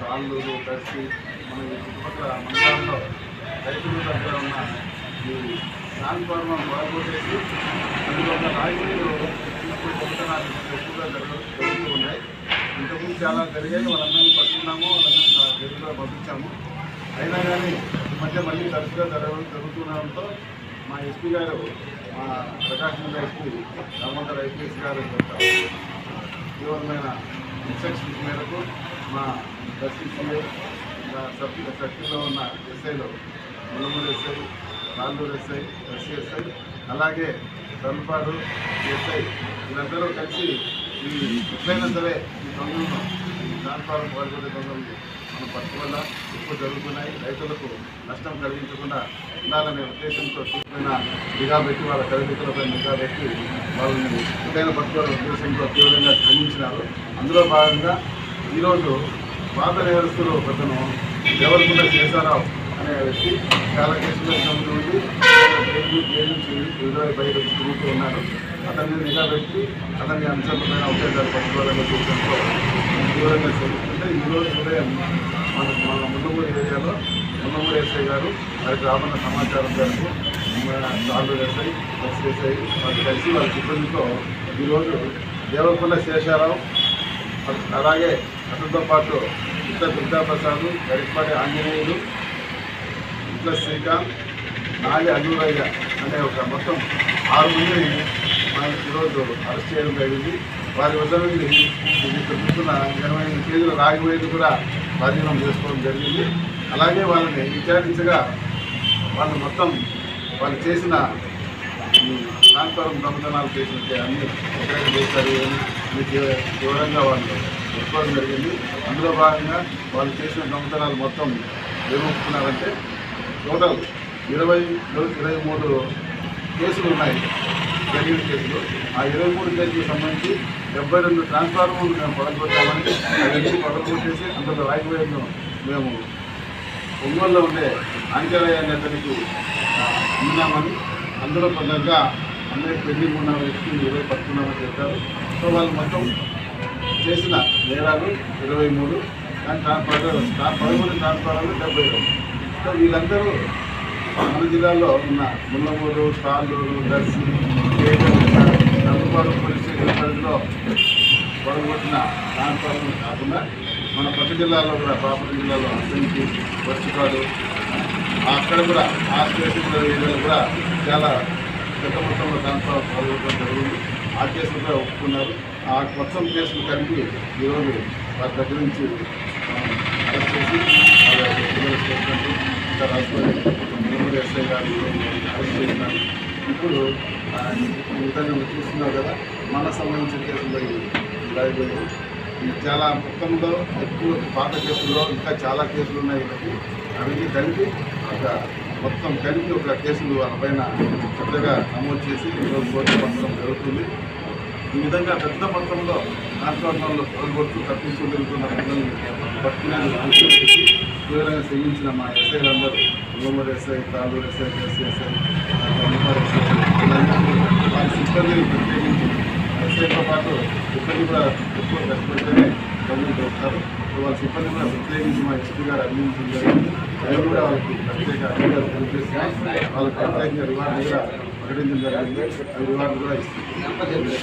తాళ్ళూరు దర్శి మన చుట్టుపక్కల మండలంలో రైతుల దగ్గర ఉన్న ఈ ట్రాన్స్ఫార్మర్ బాగొట్టేసి అందులో ఉన్న చిన్నప్పుడు దొంగతనాలు ఎక్కువగా జరుగుతూ ఉన్నాయి. ఇంతకుముందు చాలా జరిగాయి వాళ్ళందరినీ పట్టుకున్నాము వాళ్ళందరినీ జరుగులో పంపించాము. అయినా కానీ ఈ మధ్య మళ్ళీ తరచుగా జరగడం జరుగుతుండడంతో మా ఎస్పీ గారు మా ప్రకాశం జిల్లా ఎస్పీ ఐపీఎస్ గారు తీవ్రమైన ఇన్స్ట్రక్షన్స్ మేరకు మా దర్శించే సబ్ సభ్యుల్లో ఉన్న ఎస్ఐలు మునుమూరు ఎస్ఐ రాళ్ళూరు ఎస్ఐ ఎస్సీఎస్ఐ అలాగే తలపాడు ఎస్ఐ వీళ్ళందరూ కలిసి ఈ ఎట్లయినా సరే ఈ దొంగలను ఈ పాల్గొనే దొంగలు మనం పట్టువల్ల ఎక్కువ జరుగుతున్నాయి. రైతులకు నష్టం కలిగించకుండా ఉండాలనే ఉద్దేశంతో తీవ్రమైన నిఘా పెట్టి వాళ్ళ తల్లిదండ్రులపై నిఘా పెట్టి వాళ్ళని ఎక్కడైన పట్టుకోవాల ఉద్దేశంతో తీవ్రంగా శ్రమించినారు అందులో భాగంగా ఈరోజు పాత నేరస్తులు ఒకతను దేవరకొండ శేషారావు అనే వ్యక్తి చాలా కేసులు ఇబ్బంది ఉండి జైలు జైలు విడుదల బయట తిరుగుతూ ఉన్నారు అతన్ని నిఘా పెట్టి అతన్ని అంశాలపైన ఒకేసారి పట్టుకోవాలని చూసినప్పుడు దూరంగా శ్రమిస్తుంటే ఈరోజు ఉదయం మన మన ముందుమూరి ఏరియాలో ముందుమూరి ఎస్ఐ గారు వారికి రాబడిన సమాచారం మేరకు చాలు ఎస్ఐ ఎస్ఎస్ఐ వాళ్ళు కలిసి వాళ్ళ సిబ్బందితో ఈరోజు దేవరకొండ శేషారావు అలాగే అతనితో పాటు ఇతర దుర్గాప్రసాద్ గరిపాటి ఆంజనేయులు ఇట్ల శ్రీకాంత్ నాగి అల్లూరయ్య అనే ఒక మొత్తం ఆరు మందిని మనకి ఈరోజు అరెస్ట్ చేయడం జరిగింది. వారి వద్ద నుండి ఇది చూస్తున్న ఇరవై ఎనిమిది కేజీల రాగి వైద్యులు కూడా స్వాధీనం చేసుకోవడం జరిగింది. అలాగే వాళ్ళని విచారించగా వాళ్ళు మొత్తం వాళ్ళు చేసిన ఈ ట్రాన్స్ఫారం దొంగతనాలు చేసినట్టే అన్ని ఎక్కడెక్కడ చేశారు అని వివరంగా వాళ్ళు చెప్పుకోవడం జరిగింది. అందులో భాగంగా వాళ్ళు చేసిన దొంగతనాలు మొత్తం నిర్వహిస్తున్నారంటే టోటల్ ఇరవై ఇరవై మూడు కేసులు ఉన్నాయి జరిగిన కేసులు. ఆ ఇరవై మూడు కేసులకు సంబంధించి డెబ్బై రెండు ట్రాన్స్ఫార్మర్లు మేము పడకపోతామని అవన్నీ పగలగొట్టేసి అందులో రాయిపోయేను మేము ఒంగోలులో ఉండే ఆంజనేయ అనే అతనికి ఉన్నామని అందులో కొందరుగా అందరికి పెండింగ్ ఉన్న వ్యక్తి ఇరవై పట్టుకున్నామని చెప్పారు. సో వాళ్ళు మొత్తం చేసిన నేరాలు ఇరవై మూడు దాని ట్రాన్స్ఫర్ పదమూడు ట్రాన్స్ఫార్మర్లు డెబ్బై రెండు. సో వీళ్ళందరూ మన జిల్లాలో ఉన్న ముల్లమూరు తాళ్ళూరు దర్శి నందుపాడు పోలీస్ స్టేషన్ పరిధిలో పొడగొట్టిన ట్రాన్స్ఫార్మర్ కాకుండా మన పక్క జిల్లాలో కూడా బాపట్ల జిల్లాలో అసెంబ్లీ వర్షకాలు అక్కడ కూడా ఆ స్టేషన్ ఏరియాలో కూడా చాలా పెద్ద మొత్తంలో ట్రాన్స్ఫార్మర్ పొడగొట్టడం జరిగింది. ఆ కేసులు కూడా ఒప్పుకున్నారు. ఆ మొత్తం కేసులు కలిపి ఈరోజు వారి దగ్గర నుంచి అరెస్ట్ చేసి వాళ్ళ ఎస్ఐ గారు అరెస్ట్ ఇప్పుడు ఇంత ఈ చూస్తున్నావు కదా మన సంబంధించిన కేసులు రాయిపోయి చాలా మొత్తంలో ఎక్కువ పాత కేసుల్లో ఇంకా చాలా కేసులు ఉన్నాయి కాబట్టి అవన్నీ కలిపి ఒక మొత్తం కలిపి ఒక కేసులు వాళ్ళ పైన పెద్దగా నమోదు చేసి ఈరోజు కోర్టు పంపడం జరుగుతుంది ఈ విధంగా పెద్ద మొత్తంలో ట్రాన్స్ఫార్మర్లు పొరగొట్టు తప్పించుకుంటున్న తిరుగుతున్న పిల్లల్ని చేసి శ్రమించిన మా ఎస్ఐలందరూ ఉమ్మడి SI Taluru SI SC SI SI వారి సిబ్బందిని ప్రత్యేకించి ఎస్ఐతో పాటు సిబ్బంది కూడా ఎక్కువ కష్టపడితేనే గమనించి వస్తారు. వాళ్ళ సిబ్బంది కూడా ప్రత్యేకించి మా ఎస్పీ గారు అభినందించడం జరిగింది. అవి కూడా వాళ్ళకి ప్రత్యేక అభినందనలు తెలియజేస్తున్నాం వాళ్ళకి ప్రత్యేకంగా రివార్డు కూడా ప్రకటించడం జరిగింది. ఆ రివార్డు కూడా ఇస్తుంది